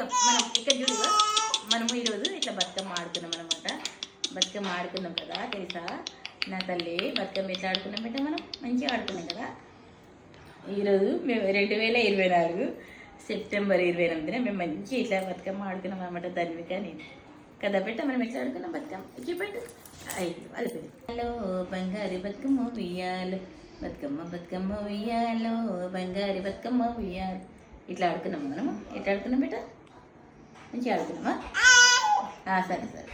మనం ఇక్కడ చూడు మనము ఈరోజు ఇట్లా బతుకమ్మ ఆడుకున్నాం అనమాట బతుకమ్మ ఆడుకున్నాం కదా తెలుసా? నా తల్లి బతుకమ్మ ఎట్లా ఆడుకున్నాం బిడ్డ మనం? మంచిగా ఆడుకున్నాం కదా? ఈరోజు మేము రెండు వేల ఇరవై నాలుగు సెప్టెంబర్ ఇరవై ఎనిమిదిన మేము మంచి ఇట్లా బతుకమ్మ ఆడుకున్నాం అనమాట ధన్విక కానీ. కదా బిడ్డ మనం ఎట్లా ఆడుకున్నాం బతుకమ్మ? చూపెట్టు ఐదు హలో బంగారు బతుకమ్మ ఉయ్యాలు. బతుకమ్మ బతుకమ్మ ఉయ్యాలో. బంగారు బతుకమ్మ ఉయ్యాలు. ఇట్లా ఆడుకున్నాం మనము ఎట్లా ఆడుకున్నాం బిడ్డ మంచిగా ఆడుకున్నామా ఆ, సరే సరే.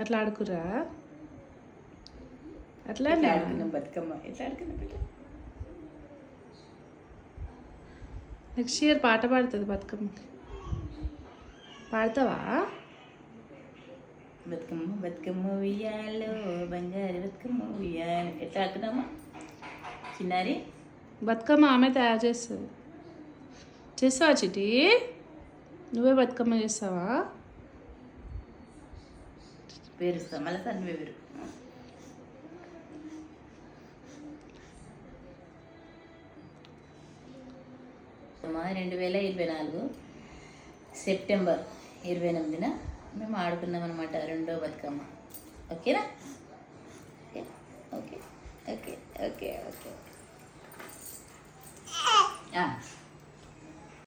అట్లా ఆడుకురా అట్లా ఆడుకున్నాం బతుకమ్మ. ఎట్లా ఆడుకున్నాం నెక్స్ట్ ఇయర్ పాట పాడుతుంది బతుకమ్మ. పాడతావా? బతుకమ్మ బతుకమ్మ ఉయ్యాలో బంగారు బతుకమ్మ ఉయ్యాలు. ఎట్లా ఆడుకున్నామా చిన్నారి? బతుకమ్మ ఆమె తయారు చేస్తుంది. చేస్తావా చిటి నువ్వే బతుకమ్మ చేస్తావా? పేరుస్తాం. మళ్ళీ సార్ నువ్వే పేరు రెండు వేల ఇరవై నాలుగు సెప్టెంబర్ ఇరవై ఎనిమిదిన మేము ఆడుకున్నాం అనమాట రెండో బతుకమ్మ ఓకేనా okay okay okay okay okay ఆ.